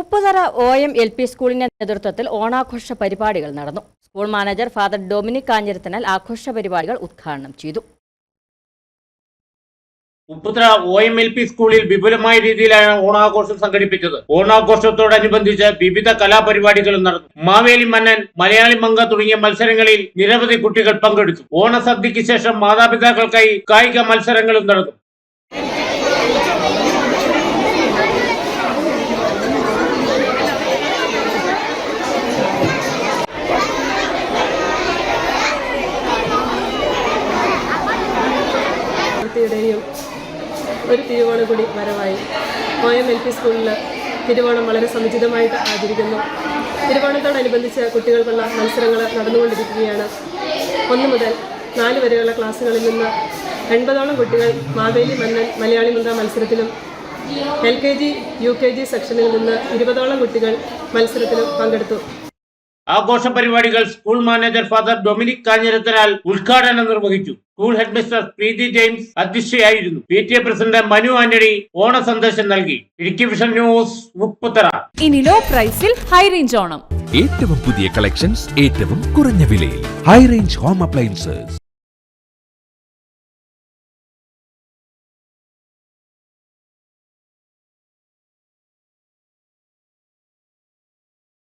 Upputhara O M L P സ്കൂളിന്റെ നേതൃത്വത്തിൽ ഓണാഘോഷ പരിപാടികൾ നടന്നു. School manager father Dominic Kanjirathanal ആഘോഷ പരിപാടികൾ ഉദ്ഘാടനം ചെയ്തു. Upputhara O M L P സ്കൂളിൽ വിപുലമായ രീതിയിലാണ് ഓണാഘോഷം സംഘടിപ്പിച്ചത്. ഓണാഘോഷത്തോടനുബന്ധിച്ച് വിവിധ കലാപരിപാടികളും നടന്നു. മാവേലി മന്നൻ മലയാളി മങ്ക തുടങ്ങിയ മത്സരങ്ങളിൽ നിരവധി കുട്ടികൾ പങ്കെടുത്തു. ഓണസദ്യയ്ക്ക് ശേഷം മാതാപിതാക്കൾക്കായി കായിക മത്സരങ്ങളും നടന്നു. വൃത്തിയുടെയും ഒരു തിരുവോണ കൂടി വരവായി. എം എൽ പി സ്കൂളിൽ തിരുവോണം വളരെ സമുചിതമായിട്ട് ആചരിക്കുന്നു. തിരുവോണത്തോടനുബന്ധിച്ച് കുട്ടികൾക്കുള്ള മത്സരങ്ങൾ നടന്നുകൊണ്ടിരിക്കുകയാണ്. ഒന്ന് മുതൽ നാല് വരെയുള്ള ക്ലാസ്സുകളിൽ നിന്ന് എൺപതോളം കുട്ടികൾ മാവേലി മന്നൻ മലയാളി മുന്ത മത്സരത്തിലും L K G U K G സെക്ഷനിൽ നിന്ന് ഇരുപതോളം കുട്ടികൾ മത്സരത്തിലും പങ്കെടുത്തു. ആഘോഷ പരിപാടികൾ school manager father Dominic Kanjirathanal ഉദ്ഘാടനം നിർവഹിച്ചു. School headmistress Preethi James അധ്യക്ഷയായിരുന്നു. P T A president Manu Antony ഓണ സന്ദേശം നൽകി. ഇടുക്കി വിഷൻ ന്യൂസ് മുപ്പത്തറ. ഇനി ലോ പ്രൈസിൽ ഹൈ റേഞ്ച് ഓണം. ഏറ്റവും പുതിയ കളക്ഷൻസ് ഏറ്റവും കുറഞ്ഞ വിലയിൽ. High range home appliances.